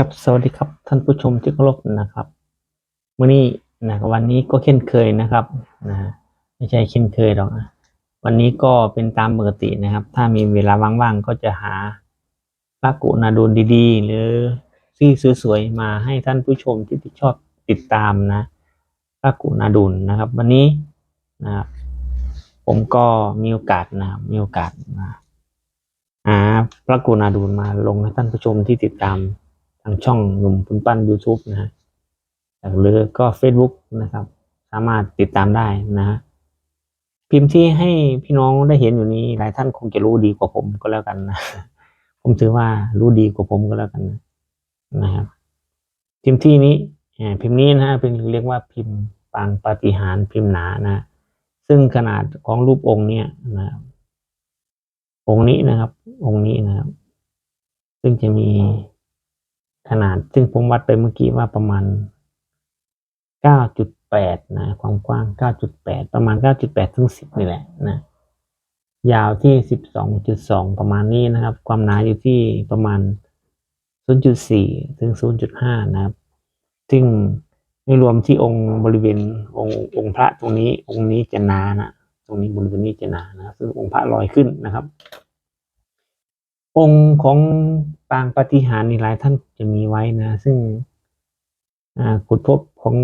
ครับสวัสดีครับท่านผู้ชมที่เคารพนะครับวันนี้นะวันนี้ก็เช่นเคยนะครับนะไม่ใช่เช่นเคยหรอกนะวันนี้ก็เป็นตามปกตินะครับ ถ้ามีเวลาว่างๆก็จะหาพระกุณาดูลดีๆ หรือที่สวยๆมาให้ท่านผู้ชมที่ติดชอบติดตามนะพระกุณาดูลนะครับ วันนี้นะครับผมก็มีโอกาสนะมีโอกาสมาหาพระกุณาดูลมาลงให้ท่านผู้ชมที่ติดตามางช่องหนุ่มปุนปั้น YouTube นะฮะหรือก็ Facebook นะครับ สามารถติดตามได้นะฮะพิมพ์ที่ให้พี่น้องได้เห็นอยู่นี้หลายท่านคงจะรู้ดีกว่าผมก็แล้วกันนะผมถือว่ารู้ดีกว่าผมก็แล้วกันนะนะครับพิมพ์ที่นี้พิมพ์นี้นะฮะเป็นเรียกว่าพิมพ์ปางปฏิหารพิมพ์หนานะซึ่งขนาดของรูปองค์เนี่ยนะองค์นี้นะครับ องค์นี้นะครับ ซึ่งจะมี ขนาดซึ่งผมวัดไปเมื่อกี้ว่าประมาณ 9.8 นะ ความกว้าง 9.8 ประมาณ 9.8 ถึง 10 นี่แหละนะ ยาวที่ 12.2 ประมาณนี้นะครับ ความหนาอยู่ที่ประมาณ 0.4 ถึง 0.5 นะครับ ซึ่งไม่รวมที่องค์บริเวณองค์องค์พระตรงนี้ องค์นี้จะหนานะ ตรงนี้บริเวณนี้จะหนานะ ซึ่งองค์พระลอยขึ้นนะครับ องค์ของปางปฏิหารนี่หลายท่านจะมีไว้นะ ซึ่งขุดพบของ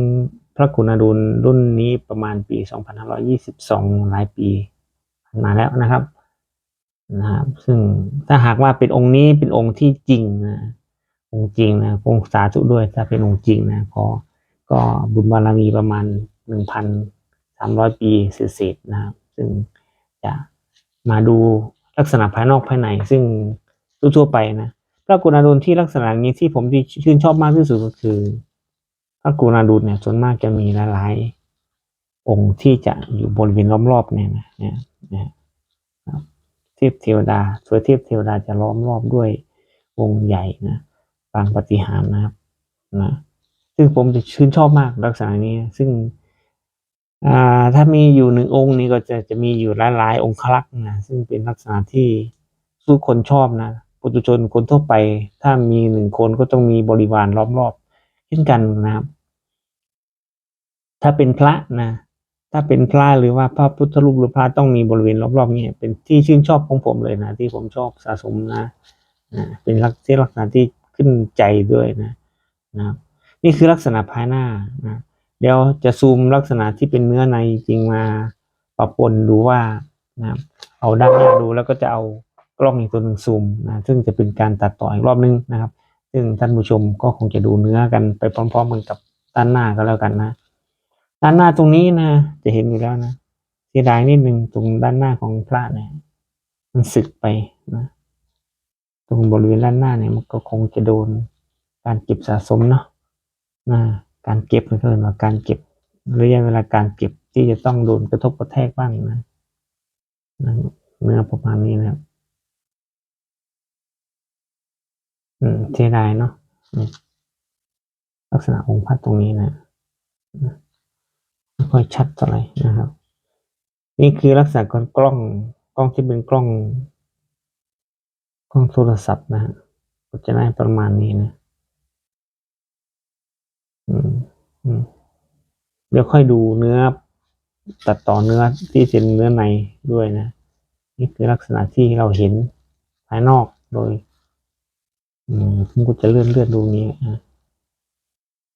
พระคุณาดูลรุ่นนี้ประมาณปี 2522 หลายปีมาแล้วนะครับนะครับซึ่งถ้าหากว่าเป็นองค์นี้เป็นองค์ที่จริงนะองค์จริงนะองค์สาธุด้วยถ้าเป็นองค์จริงนะขอก็บุญบารมีประมาณ 1,300 ปีเศษๆนะครับ ซึ่งจะมาดูลักษณะภายนอกภายในซึ่ง ทั่วไปนะพระกุณาดูลที่ลักษณะนี้ที่ผมที่ชื่นชอบมากที่สุดก็คือ พระกุณาดูลเนี่ยส่วนมากจะมีหลายๆองค์ที่จะอยู่บริเวณล้อมรอบเนี่ยนะเนี่ยนี่ยครับเทพเทวดาสวยเทพเทวดาจะล้อมรอบด้วยองค์ใหญ่นะปางปฏิหารนะครับนะซึ่งผมจะชื่นชอบมากลักษณะนี้ ซึ่งอ่าถ้ามีอยู่หนึ่งองค์นี้ก็จะจะมีอยู่หลายๆองค์คลักษ์นะซึ่งเป็นลักษณะที่ทุกคนชอบนะ ปุถุชนคนทั่วไป ถ้ามีหนึ่งคนก็ต้องมีบริวารล้อมรอบเช่นกันนะครับ ถ้าเป็นพระนะ ถ้าเป็นพระหรือว่าพระพุทธรูปหรือพระต้องมีบริเวณรอบๆเนี่ยเป็นที่ชื่นชอบของผมเลยนะ ที่ผมชอบสะสมนะนะเป็นลักษณะลักษณะที่ขึ้นใจด้วยนะนะนี่คือลักษณะภายหน้านะเดี๋ยวจะซูมลักษณะที่เป็นเนื้อในจริงมาปรับปนดูว่านะเอาด้านหน้าดูแล้วก็จะเอา กล้องอีกตัวหนึ่งซูมนะซึ่งจะเป็นการตัดต่ออีกรอบนึงนะครับ ซึ่งท่านผู้ชมก็คงจะดูเนื้อกันไปพร้อมๆกันกับด้านหน้าก็แล้วกันนะ ด้านหน้าตรงนี้นะ จะเห็นอยู่แล้วนะเสียดายนิดนึงตรงด้านหน้าของพระเนี่ยมันสึกไปนะตรงบริเวณด้านหน้าเนี่ยมันก็คงจะโดนการเก็บสะสมเนาะนะการเก็บก็คือว่าการเก็บระยะเวลาการเก็บที่จะต้องโดนกระทบกระแทกบ้างนะเนื้อประมาณนี้นะครับ อืมเสียดายเนาะลักษณะองค์พระตรงนี้นะไม่ค่อยชัดเท่าไหร่นะครับ นี่คือลักษณะของกล้องกล้องที่เป็นกล้องกล้องโทรศัพท์นะฮะก็จะได้ประมาณนี้นะอืมอืมเดี๋ยวค่อยดูเนื้อ ตัดต่อเนื้อที่เป็นเนื้อในด้วยนะ นี่คือลักษณะที่เราเห็นภายนอกโดย ผมก็จะเลื่อนเลื่อนดูนี้นะ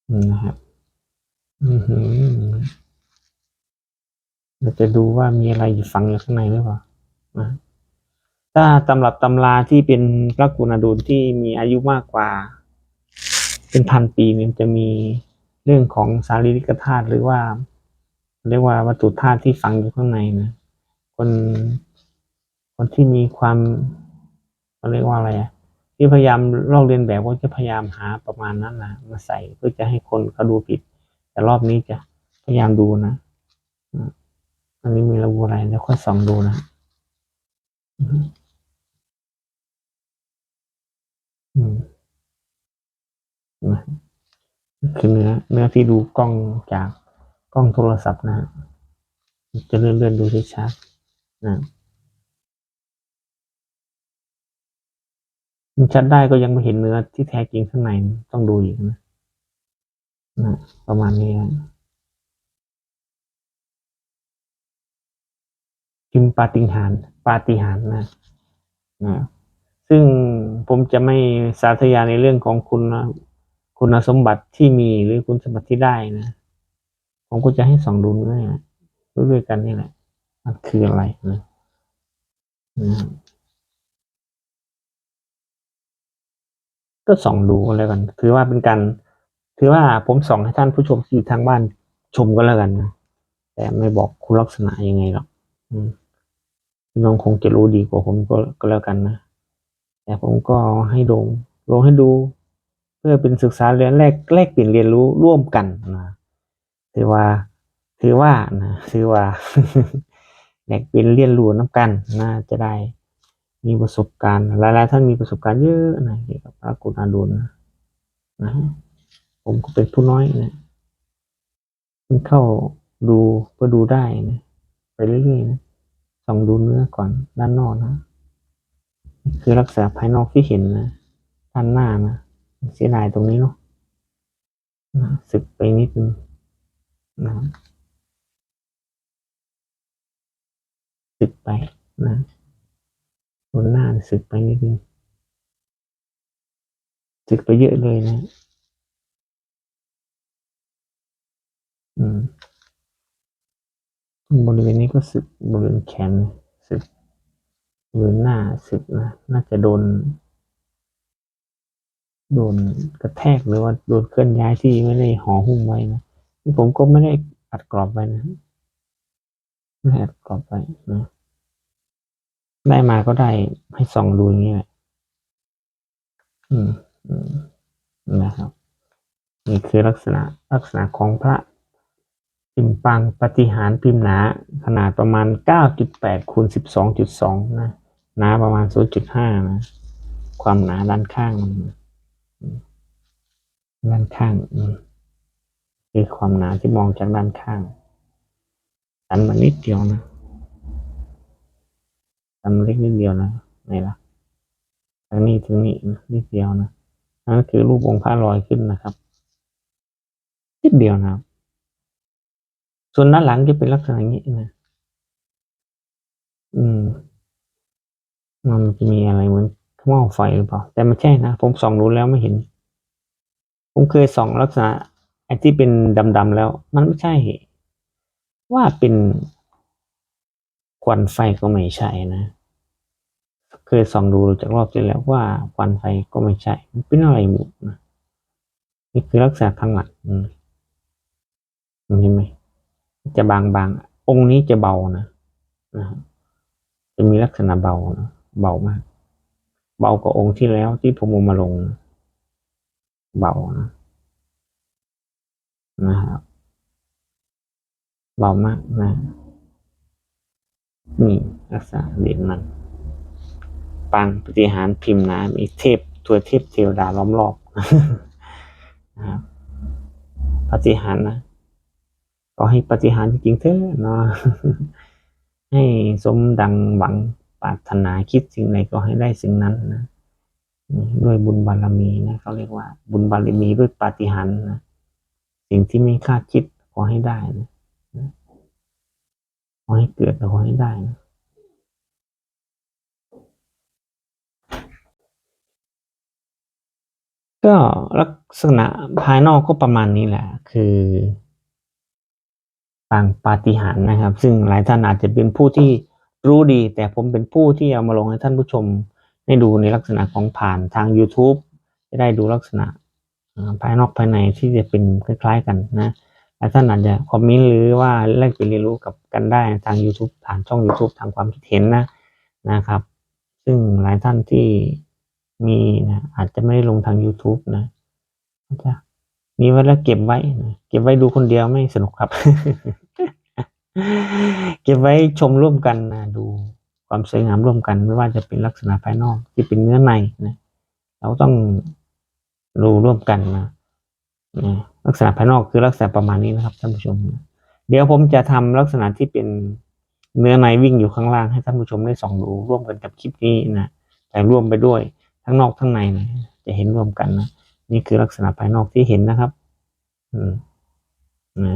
อืมนะครับอือหือเราจะดูว่ามีอะไรอยู่ฝังอยู่ข้างในหรือเปล่านะถ้าตำรับตำราที่เป็นพระกุณาดูลที่มีอายุมากกว่า เป็นพันปีเนี่ยจะมีเรื่องของสารีริกธาตุหรือว่า เรียกว่าวัตถุธาตุที่ฝังอยู่ข้างในนะคนคนที่มีความเขาเรียกว่าอะไรอะ ที่พยายามลอกเลียนแบบก็จะพยายามหาประมาณนั้นนะมาใส่เพื่อจะให้คนเขาดูผิด แต่รอบนี้จะพยายามดูนะอันนี้มีระบุอะไรแล้วค่อยส่องดูนะอืมอืมนะคือเนื้อเนื้อที่ดูกล้องจากกล้องโทรศัพท์นะฮะจะเลื่อนเลื่อนๆดูชัดนะ มัน ชัดได้ก็ยังไม่เห็นเนื้อที่แท้จริงข้างในต้องดูอีกนะนะประมาณนี้นะพิมพ์ปาฏิหารปาฏิหารนะนะซึ่งผมจะไม่สาธยายในเรื่องของคุณคุณสมบัติที่มีหรือคุณสมบัติที่ได้นะ ผมก็จะให้ส่องดูเนื้อด้วยกันนี่แหละมันคืออะไรนะนะ ก็ส่องดูก็แล้วกันถือว่าเป็นการถือว่าผมส่องให้ท่านผู้ชมที่อยู่ทางบ้านชมก็แล้วกันนะแต่ไม่บอกคุณลักษณะยังไงหรอกน้องคงจะรู้ดีกว่าผมก็ก็แล้วกันนะแต่ผมก็ให้ลงลงให้ดู เพื่อเป็นศึกษาเรียนแรกแลกเปลี่ยนเรียนรู้ร่วมกันนะถือว่า ถือว่านะถือว่าแลกเปลี่ยนเรียนรู้น้ำกันนะจะได้ มีประสบการณ์หลายๆท่านมีประสบการณ์เยอะนะเกี่ยวกับพระกุณาดุลนะนะผมก็เป็นผู้น้อยนะเพิ่งเข้าดูก็ดูได้นะไปเรื่อยๆนะส่องดูเนื้อก่อนด้านนอกนะคือรักษาภายนอกที่เห็นนะด้านหน้านะเสียดายตรงนี้เนาะนะสึกไปนิดนึงนะสึกไปนะ บนหน้าสึกไปนิดนึงสึกไปเยอะเลยนะ อืมบริเวณนี้ก็สึกบริเวณแขนสึกบริเวณหน้าสึกนะ น่าจะโดน โดนกระแทกหรือว่าโดนเคลื่อนย้ายที่ไม่ได้ห่อหุ้มไว้นะผมก็ไม่ได้อัดกรอบไว้นะไม่ได้อัดกรอบไว้นะ ได้มาก็ได้ให้ส่องดูอย่างนี้แหละอืมอืมนะครับ นี่คือลักษณะลักษณะของพระพิมพ์ปังปฏิหารพิมพ์หนา ขนาดประมาณ 9.8คูณ12.2 นะหนาประมาณ 0.5 นะ ความหนาด้านข้างมันด้านข้างคือความหนาที่มองจากด้านข้างสันมานิดเดียวนะ สันเล็กนิดเดียวนะไหนล่ะทางนี้ถึงนี้นะนิดเดียวนะนั่นคือรูปองค์พระลอยขึ้นนะครับนิดเดียวนะครับ ส่วนด้านหลังจะเป็นลักษณะอย่างนี้นะอืมมันจะมีอะไรเหมือนหม้อไฟหรือเปล่า แต่ไม่ใช่นะ ผมส่องดูแล้วไม่เห็น ผมเคยส่องลักษณะไอ้ที่เป็นดำๆแล้ว มันไม่ใช่ ว่าเป็นควันไฟก็ไม่ใช่นะ เคยส่องดูจากรอบที่แล้วว่าควันไฟก็ไม่ใช่มันเป็นอะไรหมดนะนี่คือลักษณะข้างหลังเห็นไหมจะบางๆองค์นี้จะเบานะนะครับจะมีลักษณะเบานะเบามาก เบากว่าองค์ที่แล้วที่ผมเอามาลง เบานะนะครับเบามากนะนี่ลักษณะเหรียญมัน ปางปฏิหารพิมพ์น้ำมีเทพตัวเทพเทวดาล้อมรอบนะครับปฏิหารนะก็ให้ปฏิหารจริงๆเถอะเนาะให้สมดังหวังปรารถนาคิดสิ่งใดก็ให้ได้สิ่งนั้นนะด้วยบุญบารมีนะเขาเรียกว่า บุญบารมีด้วยปาฏิหาริย์นะสิ่งที่ไม่คาดคิดขอให้ได้นะขอให้เกิดขอให้ได้นะ ก็ลักษณะภายนอกก็ประมาณนี้แหละ คือปางปาฏิหาริย์นะครับ ซึ่งหลายท่านอาจจะเป็นผู้ที่รู้ดี แต่ผมเป็นผู้ที่เอามาลงให้ท่านผู้ชมได้ดูในลักษณะของผ่านทาง YouTube จะได้ดูลักษณะภายนอกภายในที่จะเป็นคล้ายๆกันนะหลายท่านอาจจะคอมเมนต์หรือว่าแลกเปลี่ยนเรียนรู้กับกันได้ทาง YouTube ผ่านช่อง YouTube ทางความคิดเห็นนะนะครับ ซึ่งหลายท่านที่ มีนะอาจจะไม่ได้ลงทาง YouTube นะจะมีไว้แล้วเก็บไว้นะเก็บไว้ดูคนเดียวไม่สนุกครับ เก็บไว้ชมร่วมกันนะดูความสวยงามร่วมกัน ไม่ว่าจะเป็นลักษณะภายนอกที่เป็นเนื้อในนะเราต้องดูร่วมกันนะลักษณะภายนอกคือลักษณะประมาณนี้นะครับท่านผู้ชม เดี๋ยวผมจะทำลักษณะที่เป็นเนื้อในวิ่งอยู่ข้างล่างให้ท่านผู้ชมได้ส่องดูร่วมกันกับคลิปนี้นะแต่ร่วมไปด้วย ทั้งนอกทั้งในนะจะเห็นรวมกันนะนี่คือลักษณะภายนอกที่เห็นนะครับ อืมนะ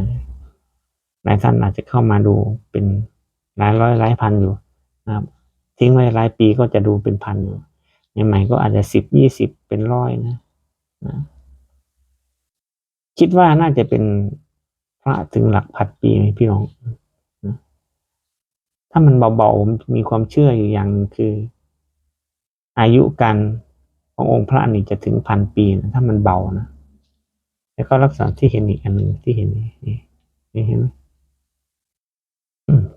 หลายท่านอาจจะเข้ามาดูเป็นหลายร้อยหลายพันอยู่นะครับ ทิ้งไว้หลายปีก็จะดูเป็นพันอยู่ใหม่ๆก็อาจจะสิบยี่สิบเป็นร้อยนะนะคิดว่าน่าจะเป็นพระถึงหลักพันปีไหมพี่น้องนะถ้ามันเบาๆมีความเชื่ออยู่อย่างคือ อายุการขององค์พระนี่จะถึงพันปีนะถ้ามันเบานะแล้วก็ลักษณะที่เห็นอีกอันหนึ่งที่เห็นนี่นี่เห็นไหม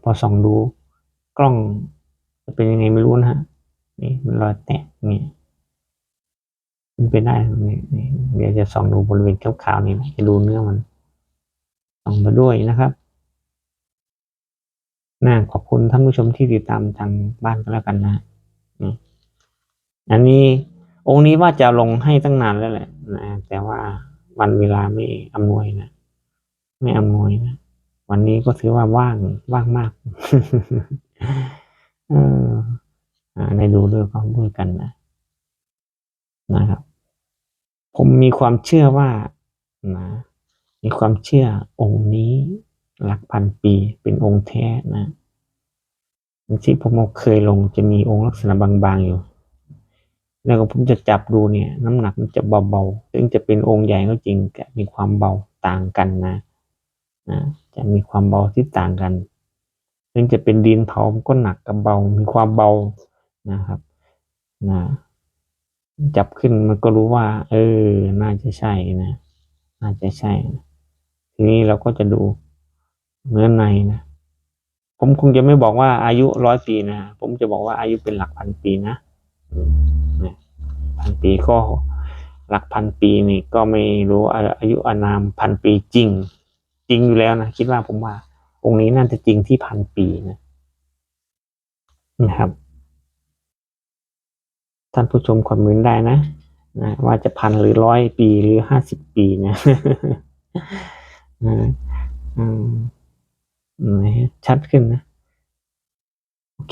พอส่องดูกล้องจะเป็นยังไงไม่รู้นะฮะนี่มันรอยแตกนี่มันเป็นได้นี่นี่เดี๋ยวจะส่องดูบริเวณขาวๆนี่นะจะดูเนื้อมันส่องมาด้วยนะครับน่าขอบคุณท่านผู้ชมที่ติดตามทางบ้านก็แล้วกันนะ อันนี้องค์นี้ว่าจะลงให้ตั้งนานแล้วแหละนะแต่ว่าวันเวลาไม่อำนวยนะไม่อำนวยนะวันนี้ก็ถือว่าว่างว่างมากเอออ่าได้ดูด้วยก็ด้วยกันนะนะครับ ผมมีความเชื่อว่านะมีความเชื่อองค์นี้หลักพันปีเป็นองค์แท้นะที่ผมเคยลงจะมีองค์ลักษณะบางๆอยู่ แล้วก็ผมจะจับดูเนี่ยน้ำหนักมันจะเบาๆถึงจะเป็นองค์ใหญ่ก็จริงแต่มีความเบาต่างกันนะนะจะมีความเบาที่ต่างกันถึงจะเป็นดินเผามันก็หนักกับเบา มีความเบานะครับนะจับขึ้นมันก็รู้ว่า เออ น่าจะใช่นะ น่าจะใช่นะทีนี้เราก็จะดูเนื้อในนะผมคงจะไม่บอกว่าอายุร้อยปีนะ ผมจะบอกว่าอายุเป็นหลักพันปีนะอืมนะ พันปีก็หลักพันปีนี่ก็ไม่รู้อายุอานามพันปีจริง จริงอยู่แล้วนะคิดว่าผมว่า องค์นี้น่าจะจริงที่พันปีนะนะครับท่านผู้ชมคอมเมนต์ได้นะนะว่าจะพันหรือร้อยปีหรือห้าสิบปีนะนะอืมนะชัดขึ้นนะ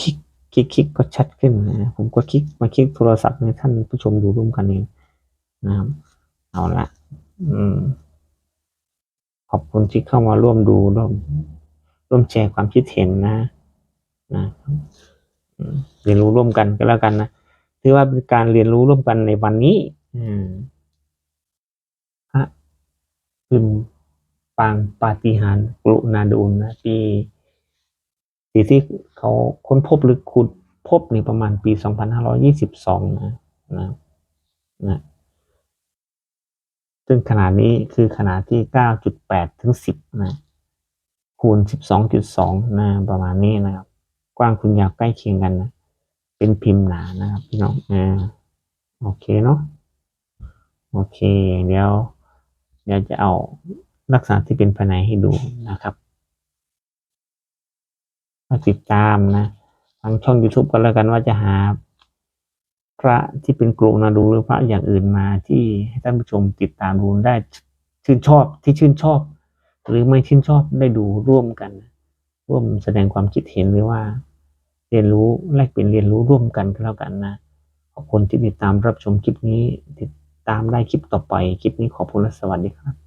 คลิก คลิกคลิกก็ชัดขึ้นนะผมก็คลิกมาคลิกโทรศัพท์ให้ท่านผู้ชมดูร่วมกันเองนะครับ เอาละอืมขอบคุณที่เข้ามาร่วมดูร่วมร่วมแชร์ความคิดเห็นนะนะเรียนรู้ร่วมกันก็แล้วกันนะถือว่าเป็นการเรียนรู้ร่วมกันในวันนี้ อืมพระขึ้นปางปาฏิหาริย์กรุณาดูลนะปี ปีที่เขาค้นพบหรือขุดพบนี่ประมาณปีสองพันห้าร้อยี่สิบสองนะนะนะซึ่งขนาดนี้คือขนาดที่เก้าจุดแปดถึงสิบนะ คูณสิบสองจุดสองนะประมาณนี้นะครับ กว้างคุณยาวใกล้เคียงกันนะ เป็นพิมพ์หนานะครับพี่น้องอ่าโอเคเนาะโอเค เดี๋ยว เดี๋ยวจะเอาลักษณะที่เป็นภายในให้ดูนะครับ มาติดตามนะทางช่อง YouTube ก็แล้วกันว่าจะหา พระที่เป็นกลุ่มนาดูหรือพระอย่างอื่นมาที่ให้ท่านผู้ชมติดตามดูได้ชื่นชอบที่ชื่นชอบ หรือไม่ชื่นชอบได้ดูร่วมกัน ร่วมแสดงความคิดเห็นหรือว่า เรียนรู้แลกเปลี่ยนเรียนรู้ร่วมกันก็แล้วกันนะขอบคุณที่ติดตามรับชมคลิปนี้ติดตามได้คลิปต่อไป คลิปนี้ขอบคุณและสวัสดีครับ